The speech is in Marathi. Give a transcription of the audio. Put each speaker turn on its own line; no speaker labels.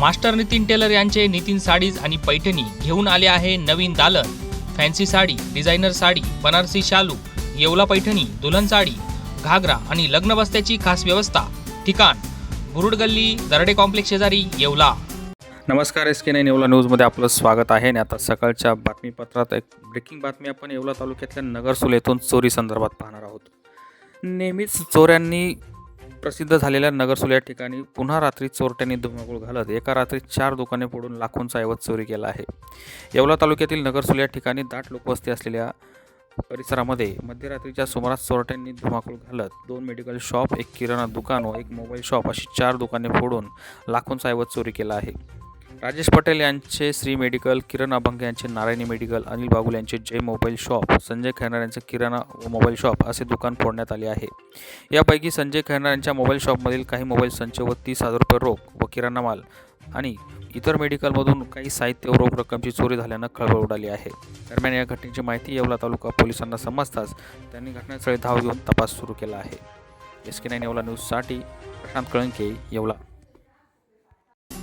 मास्टर नितीन टेलर यांचे नितीन साडीज आणि पैठणी घेऊन आले आहे नवीन दालन. फॅन्सी साडी डिझायनर साडी बनारसी शालू येवला पैठणी दुल्हन साडी घागरा आणि लग्न बस्त्याची खास व्यवस्था. ठिकाण बुरुड गल्ली दरडे कॉम्प्लेक्स शेजारी येवला.
नमस्कार एस के नाईन येवला न्यूजमध्ये आपलं स्वागत आहे. आणि आता सकाळच्या बातमीपत्रात एक ब्रेकिंग बातमी आपण येवला तालुक्यातल्या नगरसुलेतून येथून चोरी संदर्भात पाहणार आहोत. नेहमीच चोऱ्यांनी प्रसिद्ध झालेल्या नगरसोल या ठिकाणी पुन्हा रात्री चोरट्यांनी धुमाकूळ घालत एका रात्री चार दुकाने फोडून लाखोंचा ऐवज चोरी केला आहे. येवला तालुक्यातील नगरसोल या ठिकाणी दाट लोकवस्ती असलेल्या परिसरामध्ये मध्यरात्रीच्या सुमारास चोरट्यांनी धुमाकूळ घालत दोन मेडिकल शॉप एक किराणा दुकान व एक मोबाईल शॉप अशी चार दुकाने फोडून लाखोंचा ऐवज चोरी केला आहे. राजेश पटेल यांचे श्री मेडिकल किरण अभंग यांचे नारायणी मेडिकल अनिल बागुल यांचे जय मोबाईल शॉप संजय खैरनार यांचे किराणा व मोबाईल शॉप असे दुकान फोडण्यात आले आहे. यापैकी संजय खैरनार यांच्या मोबाईल शॉपमधील काही मोबाईल संच व तीस हजार रुपये रोख व किराणा माल आणि इतर मेडिकलमधून काही साहित्य व रोख रक्कमची चोरी झाल्यानं खळबळ उडाली आहे. दरम्यान या घटनेची माहिती येवला तालुका पोलिसांना समजताच त्यांनी घटनास्थळी धाव घेऊन तपास सुरू केला आहे. एस के नाईन येवला न्यूजसाठी प्रशांत कळंके येवला.